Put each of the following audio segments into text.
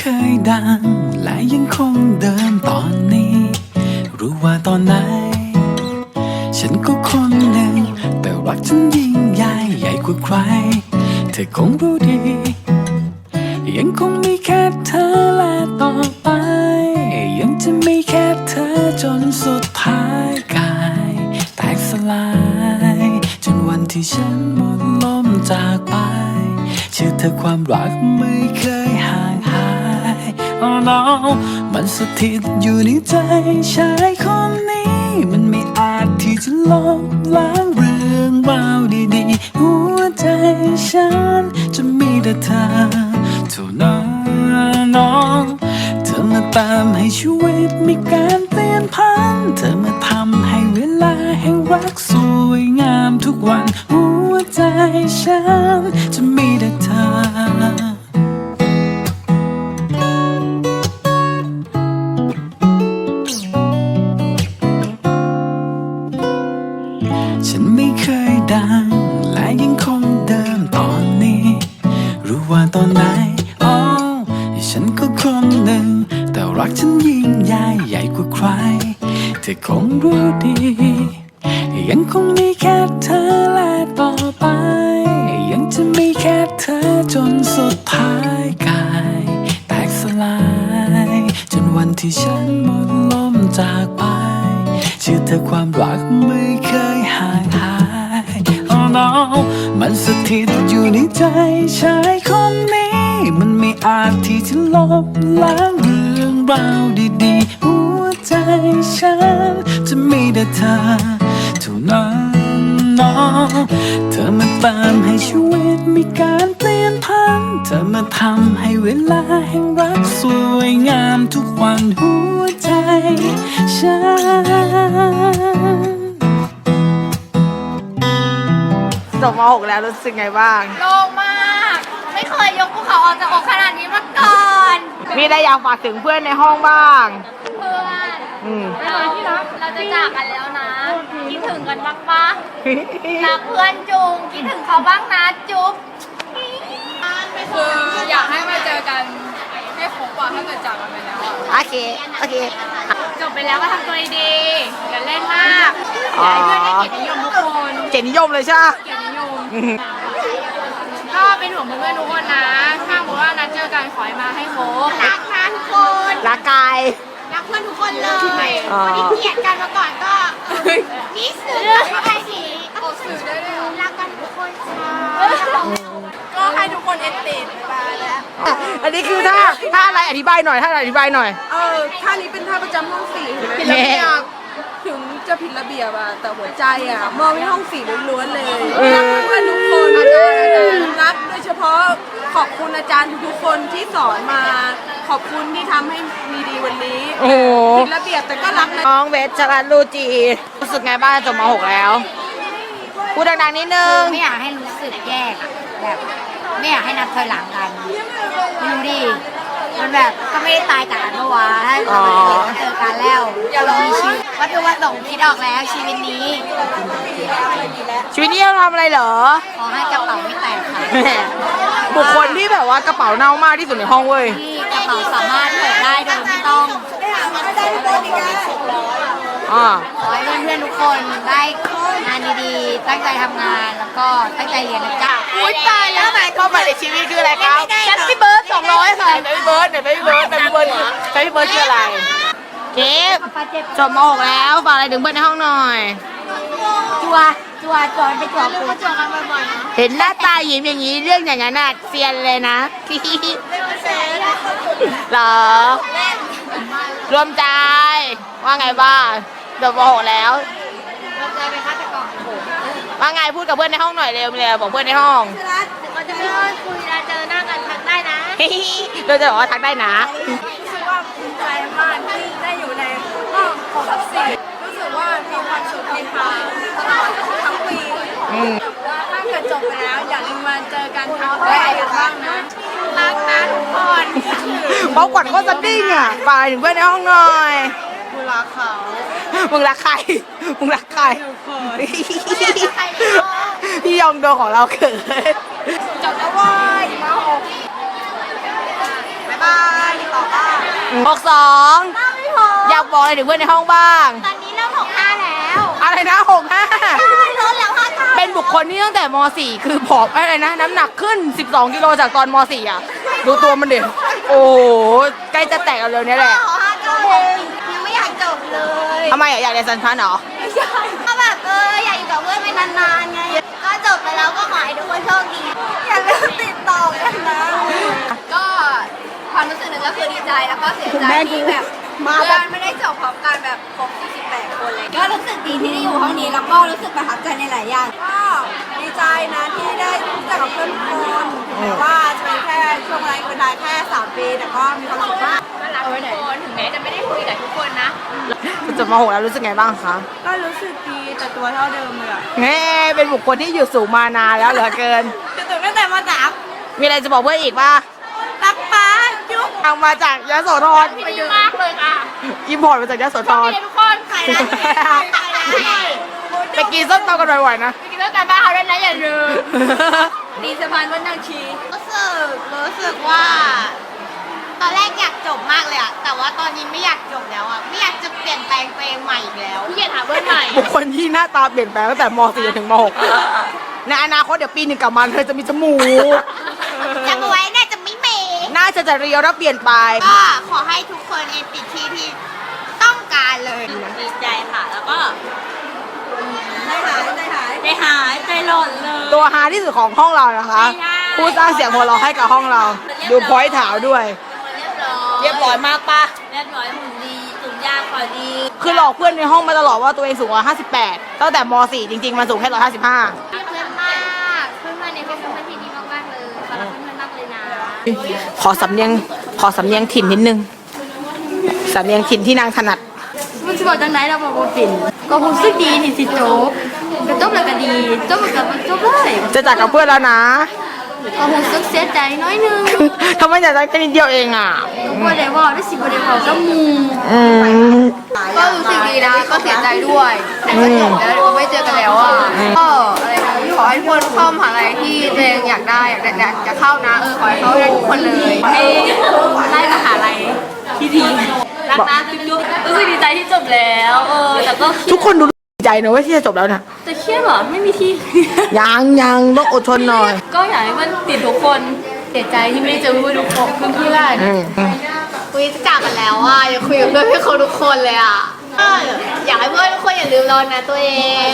คยดัง และยังคงเดินตอนนี้ รู้ว่าตอนไหน ฉันก็คนหนึ่ง แต่รักฉันยิ่งใหญ่ใหญ่กว่าใคร เธอคงรู้ดี ยังคงมีแค่เธอและต่อไป ยังจะมีแค่เธอจนสุดท้ายกาย แตกสลาย จนวันที่ฉันหมดลมจากไปเชื่อเธอความรักไม่เคยหางหาย Oh no มันสถิตอยู่ในใจชายคนนี้ มันไม่อาจที่จะลบล้างเรื่องราวดีๆ หัวใจฉันจะมีแต่เธอเท่านั้นน้องเธอมาตามให้ชีวิตมีการเปลี่ยนพัน เธอมาทำให้เวลาแห่งรักสวยงามทุกวันหัวใจฉัน คนหนึ่ง แต่รักฉันยิ่งใหญ่ใหญ่กว่าใคร เธอคงรู้ดี ยังคงมีแค่เธอและต่อไป ยังจะมีแค่เธอจนสุดท้ายกาย แตกสลาย จนวันที่ฉันหมดลมจากไปเชื่อเธอความรักไม่เคยห่างหาย Oh no มันสถิตอยู่ในใจชายคนนี้ อาจที่จะลบล้างเรื่องราวดีๆ หัวใจฉัน จะมีแต่เธอเท่านั้นน้องเธอมาตามให้ชีวิตมีการเปลี่ยนพัน เธอมาทำให้เวลาแห่งรักสวยงามทุกวันหัวใจฉันจบม .6 แล้วรู้สึกไงบ้าง โล่งมาก ไม่เคยยกภูเขาออกจากอกขนาดนี้มาก่อนมีอะไรอยากฝากถึงเพื่อนในห้องบ้าง เพื่อนอืม เราเราจะจากกันแล้วนะ คิดถึงกันบ้างปะรักเพื่อนจุงคิดถึงเขาบ้างนะจุ๊บคืออยากให้มาเจอกันให้ครบอะถ้าเกิดจากกันไปแล้วอะโอเค โอเค จบไปแล้วก็ทำตัวดีๆอย่าเล่นมากอยากให้เพื่อนได้เกียรตินิยมทุกคนเกียรตินิยมเลยใช่ไหม เกียรตินิยมก็ เป็นห่วงเพื่อนๆทุกคนนะถ้าสมมติว่านัดเจอกันขอให้มาให้ครบรักนะทุกคนรักกาย รักเพื่อนทุกคนเลยอ๋อคนที่เกลียดกันมาก่อนก็นี่สื่อไม่ได้ดีออกสื่อได้เลยเหรอรักกันทุกคนค่ะก็ให้ทุกคนเอ็นติดไปแล้ว อันนี้คือท่าท่าอะไรอธิบายหน่อยท่าอะไรอธิบายหน่อย เออท่านี้เป็นท่าประจำห้องสี่ผิดระเบียบถึง จะผิดระเบียบอะแต่หัวใจอะมองไปห้องสี่ล้วนๆเลยเออรักเพื่อนๆทุกคนรักโดยเฉพาะขอบคุณอาจารย์ทุกๆคนที่สอนมา ขอบคุณที่ทำให้มีดีวันนี้โอ้โหผิดระเบียบแต่ก็รักนะน้องเวชรัตน์ลูจีรู้สึกไงบ้างจบม .6 แล้ว พูดดังๆนิดนึง ไม่อยากให้รู้สึกแยกอะแบบไม่อยากให้นับถอยหลังกันไม่รู้ดิมันแบบก็ไม่ได้ตายจากกันเมื่อวานถ้าเราเห็นมันเจอกันแล้วเรามีชีวิต วัตถุประสงค์คิดออกแล้วชีวิตนี้ ชีวิตนี้เราทำอะไรเหรอ ขอให้กระเป๋าไม่แตกค่ะบุคคลที่แบบว่ากระเป๋าเน่ามากที่สุดในห้องเว้ย ที่กระเป๋าสามารถเปิดได้โดยไม่ต้อง อ่า ขอให้เพื่อนๆทุกคนได้งานดีๆ ตั้งใจทำงานแล้วก็ตั้งใจเรียนนะจ๊ะอุ้ยตายแล้วไหนเข้ามาในชีวิตคืออะไรครับแฮปปี้เบิร์ดสองร้อยค่ะแฮปปี้เบิร์ดแฮปปี้เบิร์ดแฮปปี้เบิร์ดแฮปปี้เบิร์ดคืออะไร เก็บจบม .6 แล้วฝากอะไรถึงเพื่อนในห้องหน่อย จัวจัวจัวไปจัวกูจัวกันบ่อยๆนะเห็นหน้าตายิ้มอย่างนี้เรื่องอย่างนั้นน่ะเซียนเลยนะ เหรอ รวมใจ ว่าไงบ้างจบม .6 แล้วเราเจอเป็นฆาตกรว่าไงพูดกับเพื่อนในห้องหน่อยเร็วเลยบอกเพื่อนในห้องเราจะไม่คุยเราเจอหน้ากันทักได้นะเราจะบอกว่าทักได้นะ รู้สึกว่าภูมิใจมากที่ได้อยู่ใน ห้องของทับสี่รู้สึกว่ามีความสุขมีความตลอดทั้งปีอืมถ้าเกิดจบไปแล้วอย่าลืมมาเจอกันทำอะไรกันบ้างนะรักนะทุกคนเบาก่อนก็จะดิ้งอะฝากถึงเพื่อนในห้องหน่อยกูรักเขามึงรักใครมึงรักใครพี่ยองโดของเราเขินจบแล้วเว้ยมาหกบ๊ายบายต่อบ้านหกสองอยาก บอกอะไรถึงเพื่อนในห้องบ้าง ตอนนี้เริ่มหกห้าแล้วอะไรนะหกห้าลดแล้วห้าเก้าเป็นบุคคลที่ตั้งแต่ม .4 คือผอมอะไรนะ น้ำหนักขึ้น 12 กิโลจากตอนม .4 อะ ดูตัวมันเด็โอ้โหใกล้จะแตกแล้วเร็วนี้แหละห้าเก้าเลยยังไม่อยากจบเลยทำไมอะอยากเรียนสันพันธ์เหรอ ไม่ใช่ก็แบบเอออยากอยู่กับเพื่อนไปนานๆไง ก็จบไปแล้วก็ขอให้ทุกคนโชคดีอย่าลืมติดต่อกันนะ ก็ความรู้สึกหนึ่งก็คือดีใจแล้วก็เสียใจที่แบบ เพื่อนไม่ได้จบพร้อมกันแบบครบ48 คนเลย ก็รู้สึกดีที่ได้อยู่ห้องนี้แล้วก็รู้สึกประทับใจในหลายอย่าง ก็ดีใจนะที่ได้รู้จักกับเพื่อนทุกคนถึงแม้ว่าจะเป็นแค่ช่วงเวลาแค่ 3 ปี แต่ก็มีความสุขมากรักทุกคนถึงแม้จะไม่ได้คุยกับทุกคนนะ จบม .6 แล้วรู้สึกไงบ้างคะก็รู้สึกดีแต่ตัวเท่าเดิมเลยอะเฮ้เป็นบุคคลที่อยู่สูงมานานแล้วเหลือเกิน คือตื่นตั้งแต่มาจากมีอะไรจะบอกเพื่อนอีกป่ะรักป้า จุ๊บเอามาจากยโสธรดีมากเลยค่ะอิมพอร์ตมาจากยโสธรทุกคนใครนะใครนะไปกินส้มตำกันบ่อยๆนะไปกินด้วยกันบ้านเขาด้วยนะอย่าลืมดีสะพานวันนางชีรู้สึกรู้สึกว่า ตอนแรกอยากจบมากเลยอะแต่ว่าตอนนี้ไม่อยากจบแล้วอะไม่อยากจะเปลี่ยนแปลงตัวเองใหม่อีกแล้วพี่อยากหาเพื่อนใหม่บุคคลที่หน้าตาเปลี่ยนแปลงตั้งแต่ม .4 จนถึงม .6 ในอนาคตเดี๋ยวปีหนึ่งกลับมาเธอจะมีจมูกจำเอาไว้น่าจะไม่เม น่าจะจะเรียวแล้วเปลี่ยนไป ก็ขอให้ทุกคนเอนติดที่ที่ต้องการเลยดีใจค่ะ แล้วก็ได้หายได้หายใจหายใจหล่นเลย ตัวฮาที่สุดของห้องเรานะคะไม่ได้ ผู้สร้างเสียงหัวเราะให้กับห้องเรา ดูพอยต์ถาวด้วย เรียบร้อยเรียบร้อยมากปะเรียบร้อยหุ่นดีตุ่มยากขอดีคือหลอกเพื่อนในห้องมาตลอดว่าตัวเองสูง158ตั้งแต่ม .4 จริง ๆ มันสูงแค่155เพื่อนมากเพื่อนมาในเฟซบุ๊กเป็นที่ดี ขอสำเนียง ขอสำเนียงถิ่นนิดนึง สำเนียงถิ่นที่นางถนัดมันจะบอกจังไหนเราบอกว่าปิ่นก็รู้สึกดีนี่สิโจ๊กก็จบแล้วก็ดีจบแล้วก็จบเลยจะจากกับเพื่อนแล้วนะ ก็รู้สึกเสียใจน้อยนึงทำไมอยากได้แค่นิดเดียวเองอะ บ่ได้ว่าได้สิบ่ได้บอกก็มูอืม ก็รู้สึกดีนะก็เสียใจด้วยแต่ก็จบแล้วเดี๋ยวก็ไม่เจอกันแล้วอะก็อะไรนะขอให้ทุกคนเข้ามหาลัยที่ตัวเองอยากได้อยากได้อยากจะเข้านะเออขอให้เข้าได้ทุกคนเลยให้ได้มหาลัยที่ดีรักนะจุ๊บๆรู้สึกดีใจที่จบแล้ว เออแต่ก็ ทุกคนดูดี ใจนะเว่าที่จะจบแล้วนะจะเครียดเหรอไม่มีที่ ยังยังต้องอดทนหน่อย ก็อยากให้มันติดทุกคนเสียใจที่ไม่ได้เจอเพื่อนทุกคนเพื่อนอืมคุยจะจากกันแล้วอะอย่าคุยกับเพื่อนพี่เขาทุกคนเลยอะเอออยากให้เพื่อนทุกคนอย่าลืมเรานะตัวเอง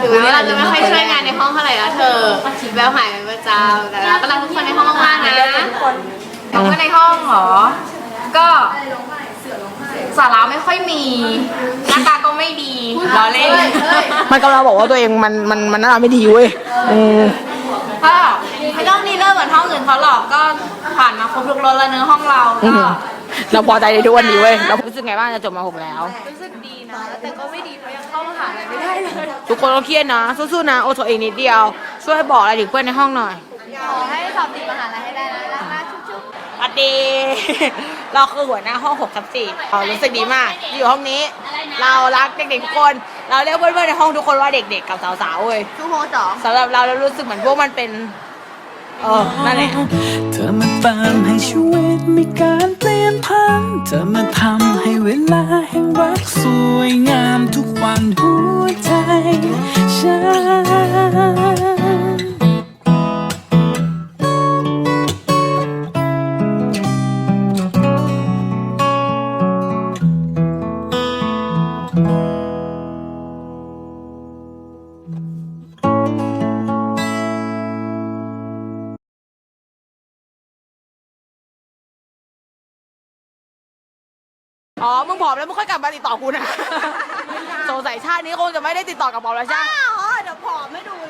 ถึงแม้ว่าเราจะไม่ค่อยช่วยงานในห้องเท่าไหร่นะเธอแววหายเป็นประจำแต่เราก็รักทุกคนในห้องมากๆนะ ของเพื่อนในห้องเหรอ ก็ สาระไม่ค่อยมีหน้าตาก็ไม่ดีล้อเล่นมันกำลังบอกว่าตัวเองมันมันมันหน่าไม่ดีเว้ยอืมก็ไม่ต้องดีเลิศเหมือนห้องอื่นเขาหรอกก็ผ่านมาครบทุกรถแล้วเนื้อะห้องเราก็เราพอใจในทุกวันนี้เว้ยเรารู้สึกไงบ้างจะจบมาหกแล้ว รู้สึกดีนะ แต่ก็ไม่ดีเพราะยังเข้ามหาลัยไม่ได้เลย ทุกคนก็เครียดนะสู้ๆนะโอดทนเองนิดเดียว ช่วยบอกอะไรถึงเพื่อนในห้องหน่อย ขอให้สอบติดมหาลัยให้ได้นะรักนะชุบ สวัสดี เราคือหัวหน้าห้อง6ทับ4เรารู้สึกดีมากที่อยู่ห้องนี้ เรารักเด็กๆทุกคน เราเรียกเพื่อนๆในห้องทุกคนว่าเด็กๆกับสาวๆเว้ยทุกโมสองสำหรับเราเรารู้สึกเหมือนพวกมันเป็นเออนั่นแหละ เธอมาเติมให้ชีวิตมีการเปลี่ยนพัน เธอมาทำให้เวลาแห่งรักสวยงามทุกวันหัวใจฉัน อ๋อ มึงผอมแล้วมึงค่อยกลับมาติดต่อกูนะ สงสัยชาตินี้คงจะไม่ได้ติดต่อกับหมอแล้วใช่ไหม อ้าวเดี๋ยวผอมไม่ดูเลย